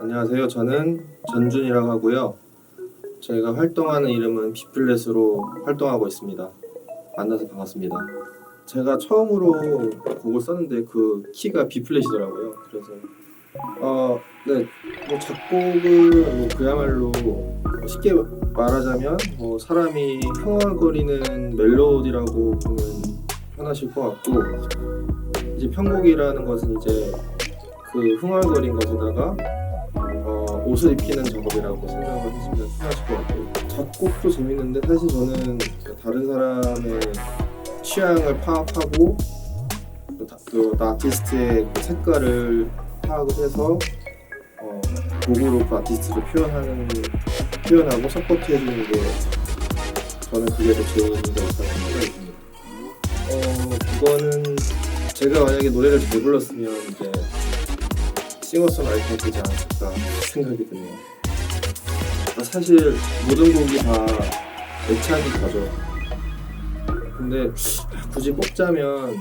안녕하세요. 저는 전준이라고 하고요. 저희가 활동하는 이름은 비플랫으로 활동하고 있습니다. 만나서 반갑습니다. 제가 처음으로 곡을 썼는데 그 키가 비플랫이더라고요. 그래서 어, 네, 뭐 작곡을 뭐 그야말로 쉽게 말하자면 뭐 사람이 흥얼거리는 멜로디라고 보면 편하실 것 같고 이제 편곡이라는 것은 이제 그 흥얼거린 것에다가 어, 옷을 입히는 작업이라고 생각을 하시면 편하실 것 같아요. 작곡도 재밌는데 사실 저는 다른 사람의 취향을 파악하고 또 아티스트의 그 색깔을 파악을 해서 어, 곡으로 그 아티스트를 표현하는 표현하고 서포트 해주는 게 저는 그게 더 재미가 있다고 생각이 듭니다. 어 그거는 제가 만약에 노래를 잘 불렀으면 이제 싱어송라이터가 되지 않았을까 생각이 드네요. 아, 사실 모든 곡이 다 애착이 가죠. 근데 굳이 뽑자면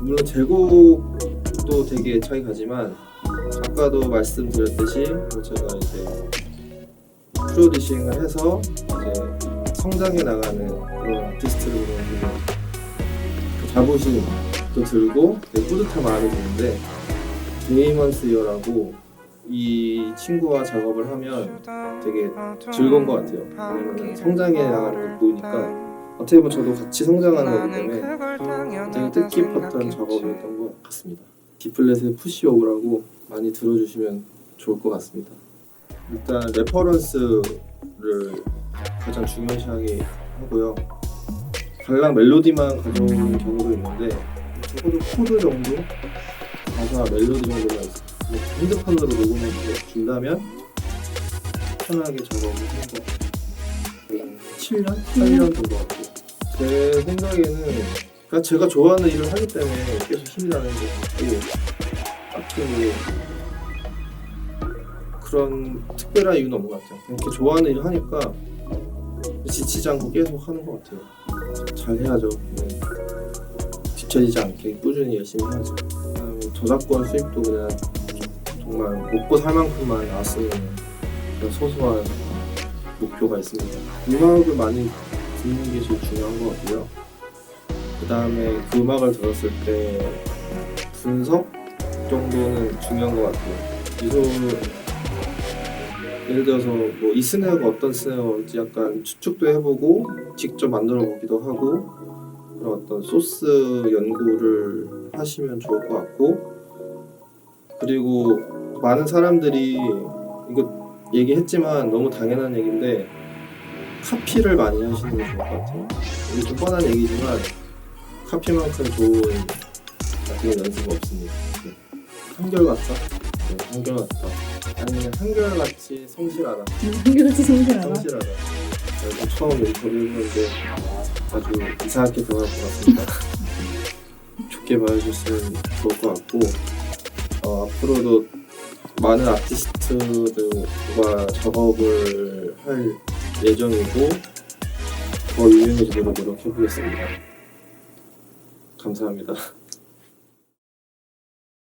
물론 제곡도 되게 애착이 가지만 아까도 말씀드렸듯이 뭐 제가 이제 프로듀싱을 해서 이제 성장해 나가는 그런 아티스트로 보면 그 자부심도 들고 되게 뿌듯한 마음이 드는데 데이먼스 이어라고 이 친구와 작업을 하면 되게 즐거운 것 같아요. 왜냐면 성장해 나가는 걸 보니까 어떻게 보면 저도 같이 성장하는 거기 때문에 되게 뜻깊었던 작업이었던 것 같습니다. 디플렛의 푸시오브라고 많이 들어주시면 좋을 것 같습니다. 일단 레퍼런스를 가장 중요시하게 하고요. 달랑 멜로디만 가져오는 경우도 있는데 적어도 코드 정도 가사 멜로디 정도만 핸드폰으로 녹음해 준다면 편하게 작업을 것 같아요. 7년? 8년 된것 같아요. 제 생각에는 그러니까 제가 좋아하는 일을 하기 때문에 계속 힘이 나는 거고 딱히 뭐 그런 특별한 이유는 없는 것 같아요. 그냥 이렇게 좋아하는 일을 하니까 지치지 않고 계속 하는 것 같아요. 잘 해야죠. 네. 뒤처지지 않게 꾸준히 열심히 해야죠. 저작권 수입도 그냥 정말 먹고 살 만큼만 나왔으면 그런 소소한 목표가 있습니다. 음악을 많이 듣는 게 제일 중요한 것 같고요. 그 다음에 그 음악을 들었을 때 분석 정도는 중요한 것 같아요. 미소 예를 들어서 뭐 이 스네어가 어떤 스네어인지 약간 추측도 해보고 직접 만들어 보기도 하고 그런 어떤 소스 연구를 하시면 좋을 것 같고 그리고 많은 사람들이 이거 얘기했지만 너무 당연한 얘기인데 카피를 많이 하시는 게 좋을 것 같아요. 이게 좀 뻔한 얘기지만 카피만큼 좋은 나중에 연습은 없습니다. 네. 한결같다? 네, 한결같다. 아니면 한결같이 성실하다. 한결같이 성실하다. 성실하다. 네, 처음 인터뷰 했는데 아주 이상하게 들어갈 것 같습니다. 좋게 봐주셨으면 좋을 것 같고 어, 앞으로도 많은 아티스트들과 작업을 할 예정이고 더 유명해지도록 노력해보겠습니다. 감사합니다.